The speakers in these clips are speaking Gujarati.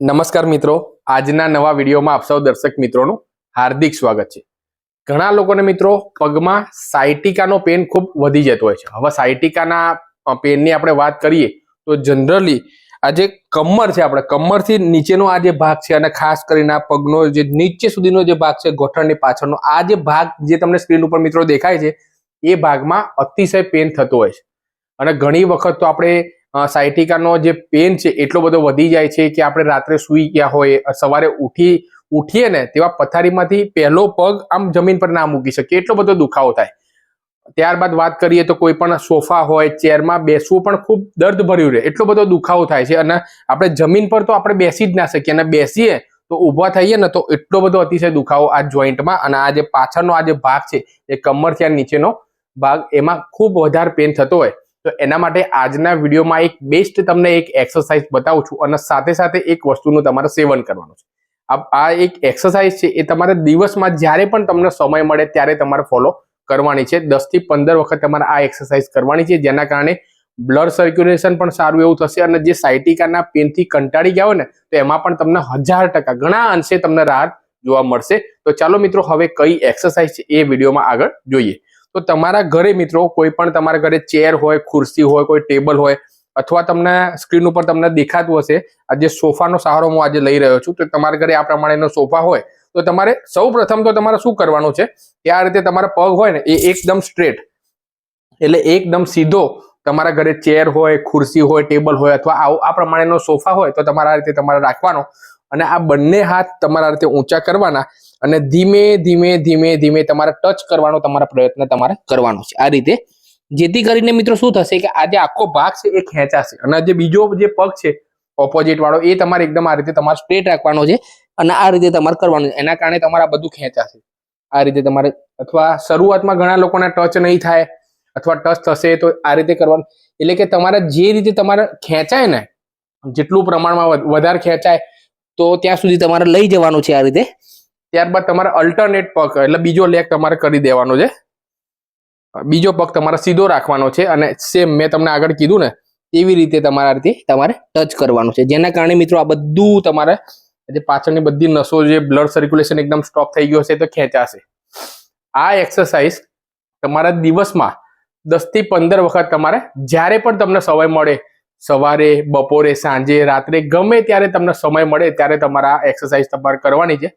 નમસ્કાર મિત્રો. આજના નવા વિડીયોમાં આપ સૌ દર્શક મિત્રોનું હાર્દિક સ્વાગત છે. ઘણા લોકોને મિત્રો પગમાં સાયટિકાનો પેન ખૂબ વધી જતો હોય છે. હવે સાયટિકાના પેનની આપણે વાત કરીએ તો જનરલી આ જે કમર છે આપણે, કમરથી નીચેનો આ જે ભાગ છે અને ખાસ કરીને આ પગનો જે નીચે સુધીનો જે ભાગ છે, ગોઠણની પાછળનો, આ જે ભાગ જે તમને સ્ક્રીન ઉપર મિત્રો દેખાય છે, એ ભાગમાં અતિશય પેન થતો હોય છે. અને ઘણી વખત તો આપણે સાયટિકાનો જે પેન છે, એટલો બધો વધી જાય છે કે આપણે રાત્રે સૂઈ ગયા હોય સવારે ઉઠી, ઉઠીએ ને તેવા પથારીમાંથી પહેલો પગ આમ જમીન પર ના મૂકી શકીએ. એટલો બધો દુખાવો થાય. ત્યારબાદ વાત કરીએ તો કોઈ પણ સોફા હોય, ચેરમાં બેસવું પણ ખૂબ દર્દ ભર્યું રહે. એટલો બધો દુખાવો થાય છે અને આપણે જમીન પર તો આપણે બેસી જ ના શકીએ અને બેસીએ તો ઊભા થઈએ ને તો એટલો બધો અતિશય દુખાવો આ જોઈન્ટમાં અને આ જે પાછળનો આ જે ભાગ છે, એ કમરથી આ નીચેનો ભાગ, એમાં ખૂબ વધારે પેન થતો હોય. તો એના માટે આજના વિડીયોમાં એક બેસ્ટ તમને એક એક્સરસાઇઝ બતાવું છું અને સાથે સાથે એક વસ્તુનું તમારે સેવન કરવાનું છે. આ એક એક્સરસાઇઝ છે એ તમારે દિવસમાં જ્યારે પણ તમને સમય મળે ત્યારે તમારે ફોલો કરવાની છે. દસથી પંદર વખત તમારે આ એક્સરસાઇઝ કરવાની છે, જેના કારણે બ્લડ સર્ક્યુલેશન પણ સારું એવું થશે અને જે સાયટિકાના પેનથી કંટાળી ગયા હોય ને, તો એમાં પણ તમને હજાર ટકા ઘણા અંશે તમને રાહત જોવા મળશે. તો ચાલો મિત્રો, હવે કઈ એક્સરસાઇઝ છે એ વિડીયોમાં આગળ જોઈએ. તો તમારા ઘરે મિત્રો કોઈ પણ તમારા ઘરે ચેર હોય, ખુરશી હોય, કોઈ ટેબલ હોય અથવા તમને સ્ક્રીન ઉપર તમને દેખાતું હશે આજે સોફાનો સહારો હું આજે લઈ રહ્યો છું, તો તમારા ઘરે આ પ્રમાણેનો સોફા હોય, તો તમારે સૌ તો તમારે શું કરવાનું છે કે આ રીતે તમારા પગ હોય ને એ એકદમ સ્ટ્રેટ એટલે એકદમ સીધો તમારા ઘરે ચેર હોય, ખુરશી હોય ટેબલ હોય અથવા આ પ્રમાણેનો સોફા હોય તો તમારા રીતે તમારે રાખવાનો. અને આ બંને હાથ તમારા રીતે ઊંચા કરવાના અને ધીમે ધીમે ધીમે ધીમે તમારે ટચ કરવાનો તમારા પ્રયત્ન તમારે કરવાનો છે. આ રીતે જેથી કરીને મિત્રો શું થશે કે આ જે આખો ભાગ છે એ ખેંચાશે અને જે બીજો જે પગ છે ઓપોઝિટ વાળો, એ તમારે એકદમ આ રીતે તમારે સ્ટ્રેટ રાખવાનો છે અને આ રીતે તમારે કરવાનું છે. એના કારણે તમારે બધું ખેંચાશે. આ રીતે તમારે અથવા શરૂઆતમાં ઘણા લોકોને ટચ નહીં થાય અથવા ટચ થશે તો આ રીતે કરવાનું. એટલે કે તમારે જે રીતે તમારે ખેંચાય ને, જેટલું પ્રમાણમાં વધ- વધારે ખેંચાય તો ત્યાં સુધી તમારે લઈ જવાનું છે આ રીતે. ત્યારબાદ તમારે અલ્ટરનેટ પગ, એટલે બીજો લેગ તમારે કરી દેવાનો છે. બીજો પગ તમારે સીધો રાખવાનો છે અને સેમ મેં તમને આગળ કીધું ને, એવી રીતે તમારા તમારે ટચ કરવાનું છે. જેના કારણે મિત્રો આ બધું તમારે જે પાછળની બધી નસો જે બ્લડ સર્ક્યુલેશન એકદમ સ્ટોપ થઈ ગયો છે તો ખેંચાશે. આ એક્સરસાઇઝ તમારા દિવસમાં દસથી પંદર વખત તમારે જ્યારે પણ તમને સમય મળે સવારે, બપોરે, સાંજે, રાત્રે ગમે ત્યારે તમને સમય મળે ત્યારે તમારા એક્સરસાઇઝ તમારે કરવાની છે.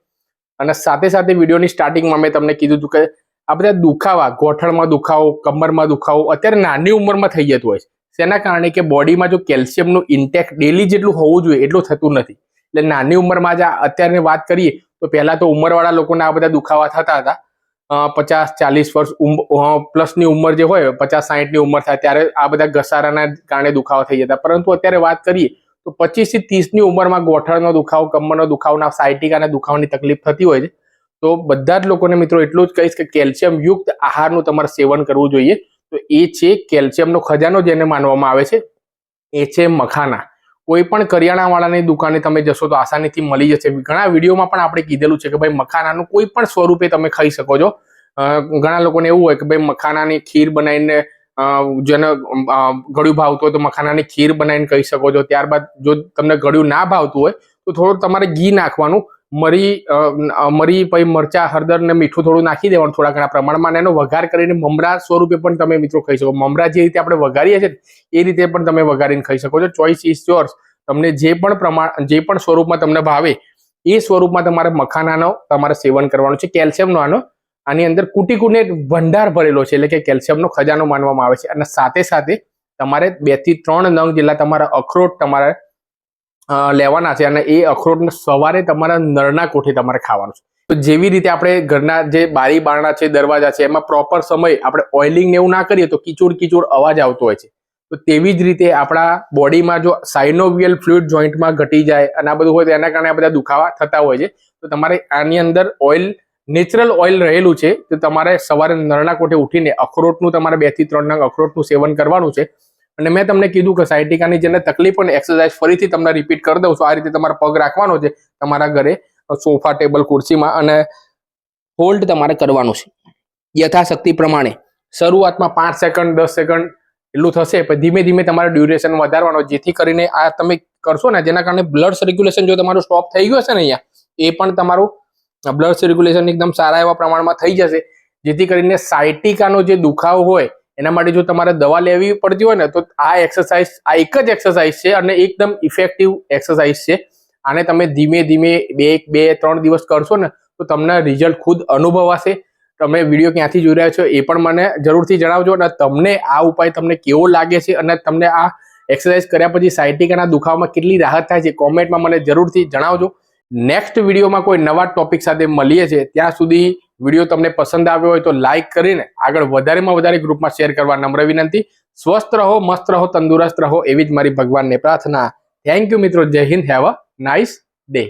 અને સાથે સાથે વિડીયોની સ્ટાર્ટિંગમાં મેં તમને કીધું હતું કે આ બધા દુખાવા, ગોઠણમાં દુખાવો, કમરમાં દુખાવો અત્યારે નાની ઉંમરમાં થઈ જતું હોય છે. શેના કારણે કે બોડીમાં જો કેલ્શિયમનું ઇન્ટેક ડેલી જેટલું હોવું જોઈએ એટલું થતું નથી. એટલે નાની ઉંમરમાં જ અત્યારની વાત કરીએ તો પહેલાં તો ઉંમરવાળા લોકોને આ બધા દુખાવા થતા હતા. પચાસ, ચાલીસ વર્ષ પ્લસની ઉંમર જે હોય, પચાસ, સાહીઠની ઉંમર થાય, ત્યારે આ બધા ઘસારાના કારણે દુખાવો થઈ જતા. પરંતુ અત્યારે વાત કરીએ, તો પચીસથી ત્રીસની ઉંમરમાં ગોઠણનો દુખાવો, કમરનો દુખાવના સાયટિકાના દુખાવાની તકલીફ થતી હોય છે. તો બધા જ લોકોને મિત્રો એટલું જ કહીશ કે કેલ્શિયમ યુક્ત આહારનું તમારે સેવન કરવું જોઈએ. તો એ છે કેલ્શિયમનો ખજાનો જેને માનવામાં આવે છે. એ છે મખાના. કોઈ પણ કરિયાણાવાળાની દુકાને તમે જશો તો આસાનીથી મળી જશે. ઘણા વિડીયોમાં પણ આપણે કીધેલું છે કે ભાઈ મખાનાનું કોઈ પણ સ્વરૂપે તમે ખાઈ શકો છો. ઘણા લોકોને એવું હોય કે ભાઈ મખાનાની ખીર બનાવીને જેને ગળ્યું ભાવતું હોય તો મખાનાની ખીર બનાવીને કહી શકો છો. ત્યારબાદ જો તમને ગળ્યું ના ભાવતું હોય તો થોડું તમારે ઘી નાખવાનું. મરી મરી પછી મરચા, હળદર ને મીઠું થોડું નાખી દેવાનું થોડા ઘણા પ્રમાણમાં. એનો વઘાર કરીને મમરા સ્વરૂપે પણ તમે મિત્રો ખાઈ શકો. મમરા જે રીતે આપણે વઘારીએ છીએ એ રીતે પણ તમે વઘારીને ખાઈ શકો છો. ચોઈસ ઇઝ યોર્સ તમને જે પણ પ્રમાણ, જે પણ સ્વરૂપમાં તમને ભાવે, એ સ્વરૂપમાં તમારે મખાનાનો તમારે સેવન કરવાનું છે. કેલ્શિયમનો આનો, આની અંદર કુટી કુટીને ભંડાર ભરેલો છે, એટલે કે કેલ્શિયમનો ખજાનો માનવામાં આવે છે. અને સાથે સાથે તમારે બેથી ત્રણ નંગ જેટલા તમારા અખરોટ તમારે લેવાના છે અને એ અખરોટને સવારે તમારા નળના કોઠે તમારે ખાવાનું છે. તો જેવી રીતે આપણે ઘરના જે બારી બારણા છે, દરવાજા છે, એમાં પ્રોપર સમય આપણે ઓઇલિંગ ને એવું ના કરીએ તો કિચોડ કિચોડ અવાજ આવતો હોય છે. તો તેવી જ રીતે આપણા બોડીમાં જો સાઇનોવિયલ ફ્લુઇડ જોઈન્ટમાં ઘટી જાય અને આ બધું હોય તો એના કારણે આ બધા દુખાવા થતા હોય છે. તો તમારે આની અંદર ઓઇલ નેચરલ ઓઇલ રહેલું છે, તો તમારે સવારે નળના કોઠે ઉઠીને અખરોટનું તમારે બેથી ત્રણ નંગ અખરોટનું સેવન કરવાનું છે. અને મેં તમને કીધું કે સાયટિકાની જેને તકલીફ અને એક્સરસાઇઝ ફરીથી તમને રિપીટ કરી દઉં છું. આ રીતે તમારે પગ રાખવાનો છે, તમારા ઘરે સોફા ટેબલ ખુરશીમાં અને હોલ્ડ તમારે કરવાનું છે. યથાશક્તિ પ્રમાણે શરૂઆતમાં પાંચ સેકન્ડ દસ સેકન્ડ એટલું થશે, પણ ધીમે ધીમે તમારે ડ્યુરેશન વધારવાનો, જેથી કરીને આ તમે કરશો ને, જેના કારણે બ્લડ સર્ક્યુલેશન જો તમારું સ્ટોપ થઈ ગયું હશે ને અહીંયા, એ પણ તમારું બ્લડ સર્ક્યુલેશન એકદમ સારા એવા પ્રમાણમાં થઈ જશે. જેથી કરીને સાયટિકાનો જે દુખાવો હોય એના માટે જો તમારે દવા લેવી પડતી હોય ને, તો આ એક્સરસાઇઝ આ એક જ એક્સરસાઇઝ છે અને એકદમ ઇફેક્ટિવ એક્સરસાઇઝ છે. આને તમે ધીમે ધીમે બે બે, ત્રણ દિવસ કરશો ને, તો તમને રિઝલ્ટ ખુદ અનુભવાશે. તમે વીડિયો ક્યાંથી જોઈ રહ્યા છો એ પણ મને જરૂરથી જણાવજો અને તમને આ ઉપાય તમને કેવો લાગે છે અને તમને આ એક્સરસાઇઝ કર્યા પછી સાયટિકાના દુખાવામાં કેટલી રાહત થાય છે કોમેન્ટમાં મને જરૂરથી જણાવજો. નેક્સ્ટ વિડીયોમાં કોઈ નવા ટોપિક સાથે મળીએ છીએ. ત્યાં સુધી વીડિયો તમને પસંદ આવ્યો હોય તો લાઇક કરીને આગળ વધારેમાં વધારે ગ્રુપમાં શેર કરવા નમ્ર વિનંતી. સ્વસ્થ રહો, મસ્ત રહો, તંદુરસ્ત રહો એવી જ મારી ભગવાનને પ્રાર્થના. થેન્ક યુ મિત્રો. જય Hind. Have a nice day